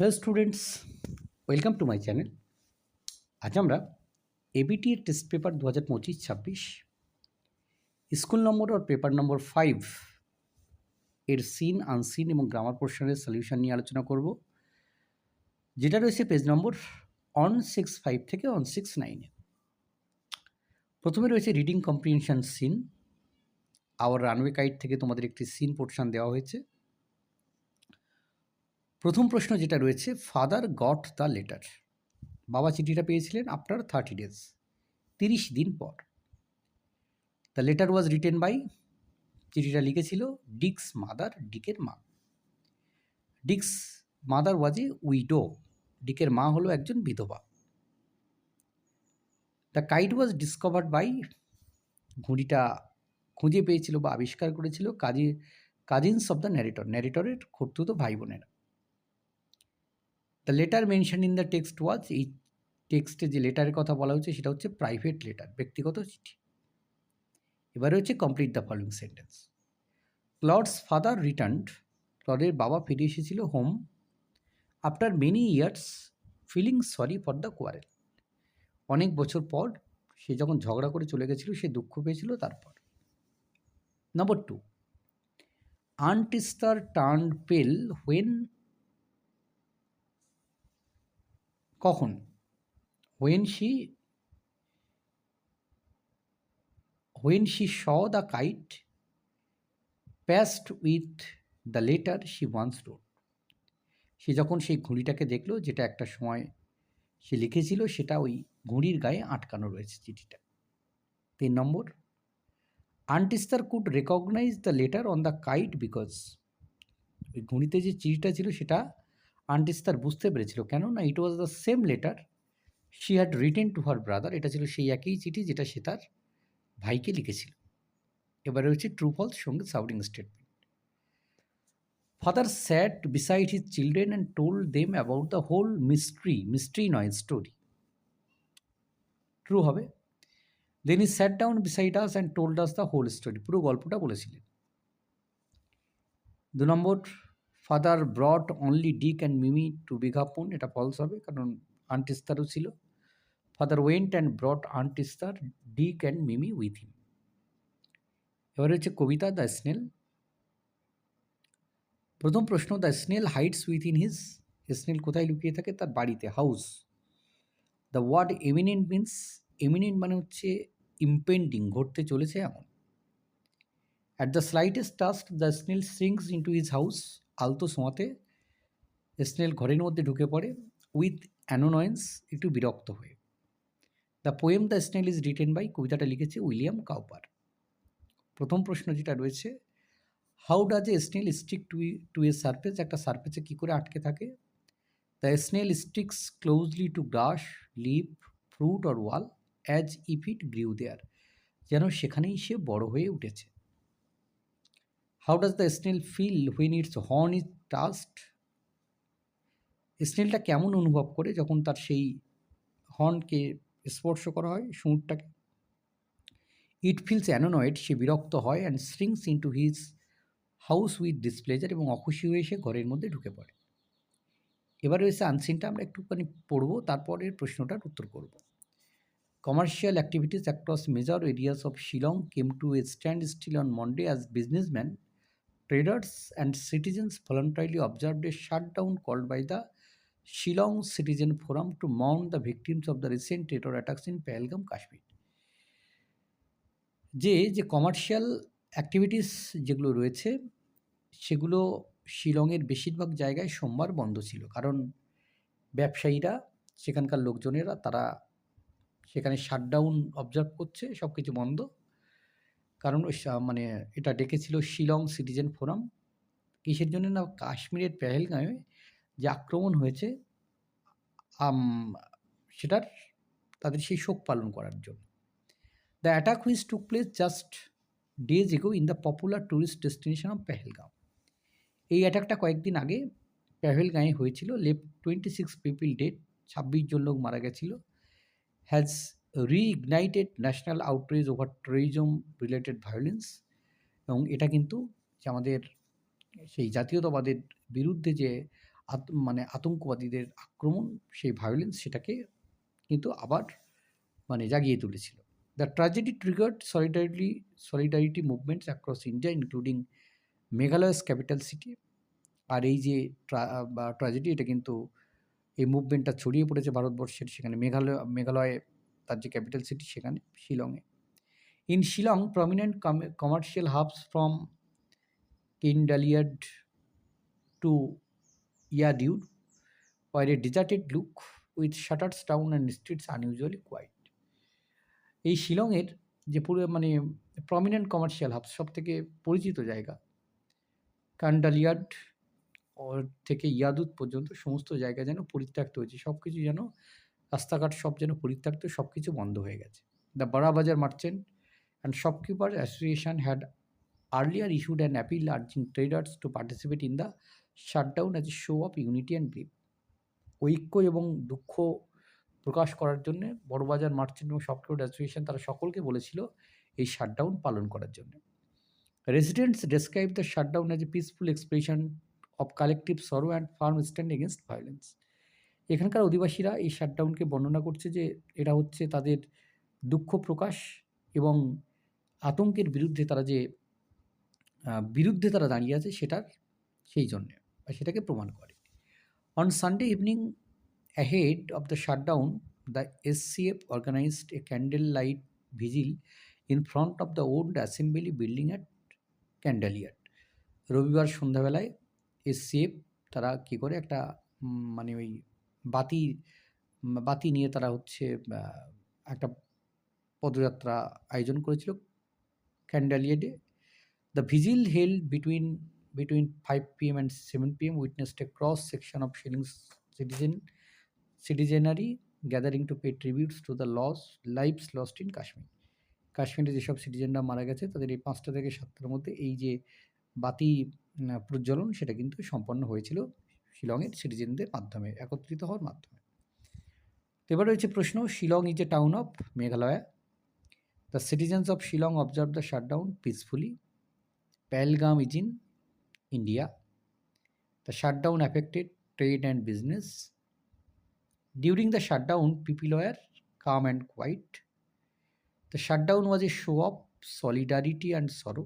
Hello students welcome to my channel আজ আমরা ABT এর টেস্ট পেপার দু হাজার পঁচিশ ছাব্বিশ স্কুল নম্বর আর পেপার নম্বর ফাইভ এর সিন আনসিন এবং গ্রামার পোর্শনের সলিউশন নিয়ে আলোচনা করব, যেটা রয়েছে পেজ নম্বর অন সিক্স ফাইভ থেকে অন সিক্স নাইনে প্রথমে রয়েছে reading comprehension seen our runaway kite থেকে তোমাদের একটি সিন পোর্শন দেওয়া হয়েছে। প্রথম প্রশ্ন যেটা রয়েছে ফাদার গট দ্য লেটার বাবা চিঠিটা পেয়েছিলেন আফটার থার্টি ডেজ তিরিশ দিন পর। The letter was written by চিঠিটা লিখেছিল ডিক্স মাদার ডিকের মা। Dick's mother was a widow ডিকের মা হলো একজন বিধবা। The kite was discovered by ঘুড়িটা খুঁজে পেয়েছিল বা আবিষ্কার করেছিল Kazi cousins of the narrator ন্যারেটরের খুর্তুতো ভাই বোনেরা। The letter mention in the text was এই টেক্সটে যে লেটারের কথা বলা হচ্ছে সেটা হচ্ছে প্রাইভেট লেটার ব্যক্তিগত চিঠি। এবারে হচ্ছে complete the following sentence Claude's father returned ক্লডের বাবা ফিরে এসেছিল home after many years feeling sorry for the quarrel অনেক বছর পর সে যখন ঝগড়া করে চলে গেছিল, সে দুঃখ পেয়েছিল তারপর। নম্বর two Aunt Esther turned pale when কখন? When she when she saw the kite pasted with the letter she once wrote সে যখন সেই ঘুড়িটাকে দেখল, যেটা একটা সময় সে লিখেছিল, সেটা ওই ঘুড়ির গায়ে আটকানো রয়েছে চিঠিটা। তিন নম্বর Aunt Esther could recognise the letter on the kite because ওই ঘুড়িতে যে চিঠিটা ছিল, সেটা আন্টিস্তার বুঝতে পেরেছিল কেন না it was the same letter she had written to her brother এটা ছিল সেই একই চিঠি যেটা সে তার ভাইকে লিখেছিল। এবারে হচ্ছে ট্রু ফলস সঙ্গে সাউডিং statement father sat beside his children and told them about the whole mystery mystery নয় স্টোরি ট্রু হবে? Then he sat down beside us and told us the whole story পুরো গল্পটা বলেছিলেন। দু নম্বর father brought only Dick and Mimi to বিঘাপুন এটা false হবে, কারণ আন্টিস্তারও ছিল। Father went and brought আন্টিস্তার Dick and Mimi with him এবার হচ্ছে কবিতা, দ্য স্নেল। প্রথম প্রশ্ন, the snail hides within his snail কোথায় লুকিয়ে থাকে? তার বাড়িতে, house. The word imminent means, imminent মানে হচ্ছে ইম্পেন্ডিং ঘটতে চলেছে এমন। At the slightest touch the snail shrinks into his house আলতো সোঁয়াতে স্নেল ঘরের মধ্যে ঢুকে পড়ে। উইথ অ্যানোনয়েন্স একটু বিরক্ত হয়ে। The poem the snail is written by কবিতাটা লিখেছে উইলিয়াম কাউপার। প্রথম প্রশ্ন যেটা রয়েছে, how does a snail stick to to a surface? একটা সারফেসে কী করে আটকে থাকে? The snail sticks closely to grass, leaf, fruit or wall, as if it grew there. যেন সেখানেই সে বড় হয়ে উঠেছে। How does the snail feel when its horn is touched স্নেলটা কেমন অনুভব করে যখন তার সেই হর্নকে স্পর্শ করা হয় সুঁড়টাকে ইট ফিলস অ্যানোনয়েড সে বিরক্ত হয় and shrinks into his house with displeasure এবং অখুশি হয়ে সে ঘরের মধ্যে ঢুকে পড়ে। এবার রয়েছে আনসিনটা আমরা একটুখানি পড়ব, তারপরের প্রশ্নটার উত্তর করব। Commercial activities across major areas of Shillong came to a standstill on Monday as businessmen traders and citizens voluntarily observed a shutdown called by the Shillong citizen forum to Mount the victims of the recent terror attacks in Pahalgam Kashmir যে যে commercial activities যেগুলো রয়েছে, সেগুলো শিলংয়ের বেশিরভাগ জায়গায় সোমবার বন্ধ ছিল। কারণ ব্যবসায়ীরা, সেখানকার লোকজনেরা, তারা সেখানে শাটডাউন অবজার্ভ করছে সব কিছু বন্ধ। কারণ মানে এটা ডেকেছিল শিলং সিটিজেন ফোরাম। কিসের জন্য না, কাশ্মীরের পেহেলগাঁয়ে যে আক্রমণ হয়েছে সেটার তাদের সেই শোক পালন করার জন্য। The attack which took place just days ago in the popular tourist destination of Pahalgam. এই অ্যাটাকটা কয়েকদিন আগে পেহেলগাঁয়ে হয়েছিল। লেপ টোয়েন্টি সিক্স পিপিল ডেট ছাব্বিশ জন লোক মারা গেছিল। Has reignited national outreach over terrorism related violence এবং এটা কিন্তু যে আমাদের সেই জাতীয়তাবাদের বিরুদ্ধে যে আত মানে আতঙ্কবাদীদের আক্রমণ, সেই ভায়োলেন্স সেটাকে কিন্তু আবার মানে জাগিয়ে তুলেছিল। The tragedy triggered solidarity solidarity movements across India including Meghalaya's capital city. আর এই যে ট্র্যাজেডি এটা কিন্তু এই মুভমেন্টটা ছড়িয়ে পড়েছে ভারতবর্ষের সেখানে মেঘালয় মেঘালয়ে তার যে ক্যাপিটাল সিটি সেখানে শিলংয়ে। In Shillong prominent commercial hubs from Khyndailad to Iewduh were a deserted look with shutters down and streets unusually quiet. এই শিলংয়ের যে পুরো মানে প্রমিনেন্ট কমার্শিয়াল হাবস সব থেকে পরিচিত জায়গা কান্ডালিয়াড ওর থেকে ইয়াদুত পর্যন্ত সমস্ত জায়গা যেন পরিত্যক্ত হয়েছে সব কিছু যেন রাস্তাঘাট সব যেন পরিত্যক্ত সব কিছু বন্ধ হয়ে গেছে। The Bazar merchant and shopkeeper association had earlier issued an appeal urging traders to participate in the shutdown as a show of unity and grief ঐক্য এবং দুঃখ প্রকাশ করার জন্যে বড়বাজার মার্চেন্ট এবং শপকিপার অ্যাসোসিয়েশন তারা সকলকে বলেছিল এই শাটডাউন পালন করার জন্য। Residents describe the shutdown as a peaceful expression of collective sorrow and firm stand against violence এখানকার অধিবাসীরা এই শাটডাউনকে বর্ণনা করছে যে এটা হচ্ছে তাদের দুঃখ প্রকাশ এবং আতঙ্কের বিরুদ্ধে তারা যে বিরুদ্ধে তারা দাঁড়িয়ে আছে সেটার, সেই জন্যে বা সেটাকে প্রমাণ করে। On Sunday evening ahead of the shutdown the SCF organised a candle light vigil in front of the old assembly building at Khyndailad রবিবার সন্ধ্যাবেলায় এসসিএফ তারা কী করে একটা মানে ওই বাতি বাতি নিয়ে তারা হচ্ছে একটা পদযাত্রা আয়োজন করেছিল ক্যান্ডালিয়েডে। The vigil held between between five P M and seven P M witnessed a cross section of Shillong's citizen citizenry gathering to pay tributes to the loss lives lost in Kashmir কাশ্মীরে যেসব সিটিজেনরা মারা গেছে, তাদের এই পাঁচটা থেকে সাতটার মধ্যে এই যে বাতি প্রজ্বলন, সেটা কিন্তু সম্পন্ন হয়েছিল। শিলংয়ের সিটিজেনদের মাধ্যমে, একত্রিত হওয়ার মাধ্যমে। এবার রয়েছে প্রশ্ন, Shillong is a town of Meghalaya? The citizens of Shillong observe the shutdown peacefully Pahalgam is in India the shutdown affected trade and business during the shutdown people were calm and quiet the shutdown was a show of solidarity and sorrow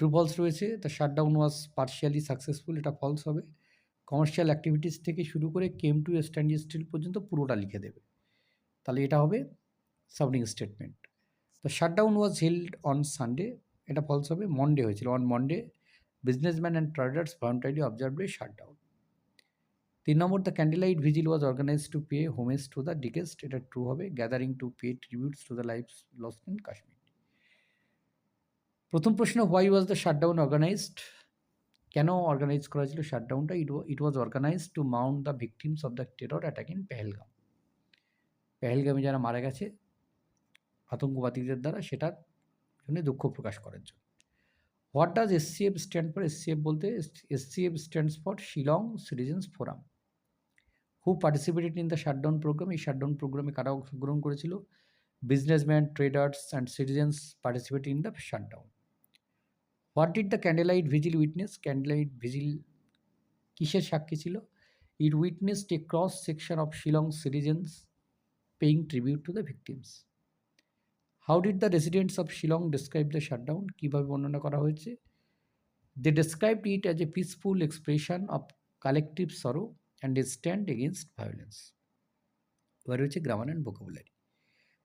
true false রয়েছে the shutdown was partially successful এটা false হবে। Commercial activities থেকে শুরু করে came to standstill পর্যন্ত পুরোটা লিখে দেবে। তাহলে এটা হবে সাবনিং statement the shutdown was held on Sunday এটা ফলস হবে মন্ডে হয়েছিল। On Monday businessman and traders voluntarily observe a shutdown তিন নম্বর the candlelight vigil was organise to pay homage to the deceased এটা ট্রু হবে gathering to pay tributes to the life lost in Kashmir প্রথম প্রশ্ন why was the shutdown organised কেন organise করা ছিল শাটডাউনটা it it was organise to mount the victims of the terror attack in Pahalgam পেহেলগামে যারা মারা গেছে, আতঙ্কবাদীদের দ্বারা সেটার জন্য দুঃখ প্রকাশ করার জন্য। What does SCF stand for SCF বলতে SCF stands for Shillong citizens forum who participated in the shutdown programme এই শাটডাউন প্রোগ্রামে কারা অংশগ্রহণ করেছিল? Businessman traders and citizens participate in the shutdown what did the candlelight vigil witness candlelight vigil কিসের সাক্ষী ছিল? It witness a cross section of Shillong citizens paying tribute to the victims how did the residents of Shillong describe the shutdown কীভাবে বর্ণনা করা হয়েছে? They described it as a peaceful expression of collective sorrow and a stand against violence এবার হচ্ছে grammar and vocabulary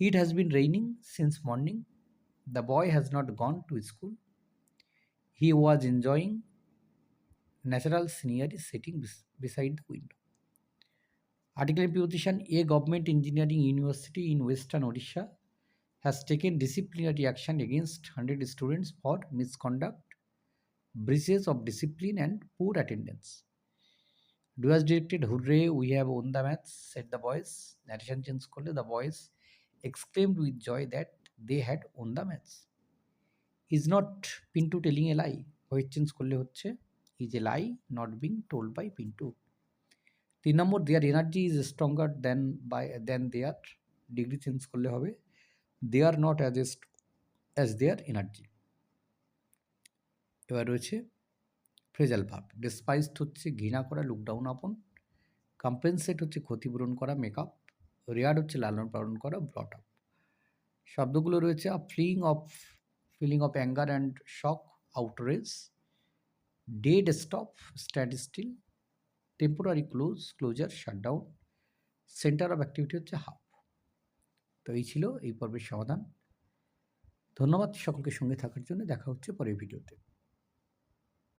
it has been raining since morning the boy has not gone to school He was enjoying natural scenery sitting bes- beside the window. Article petition A government engineering university in western Odisha has taken disciplinary action against 100 students for misconduct, breaches of discipline, and poor attendance. Duas directed, Hooray, we have won the match, said the boys. Narration change করলে the boys exclaimed with joy that they had won the match. Is not Pintu telling a lie wheat change করলে হচ্ছে? Is a lie not being told by Pintu তিন নম্বর their energy is stronger than by than their degree change করলে হবে। They are not as as their energy এবার রয়েছে phrasal ভাব। ডিসপাইসড হচ্ছে ঘৃণা করা লুকডাউন আপন কম্পেনসেট হচ্ছে ক্ষতিপূরণ করা মেকআপ রেয়ার হচ্ছে লালন পালন করা ব্রট আপ শব্দগুলো রয়েছে a fling of of anger and shock outrage dead stop stand still temporary close closure shutdown centre of activity হচ্ছে হাফ তো এই ছিল এই পর্বের সমাধান। ধন্যবাদ সকলকে সঙ্গে থাকার জন্য। দেখা হচ্ছে পরের ভিডিওতে।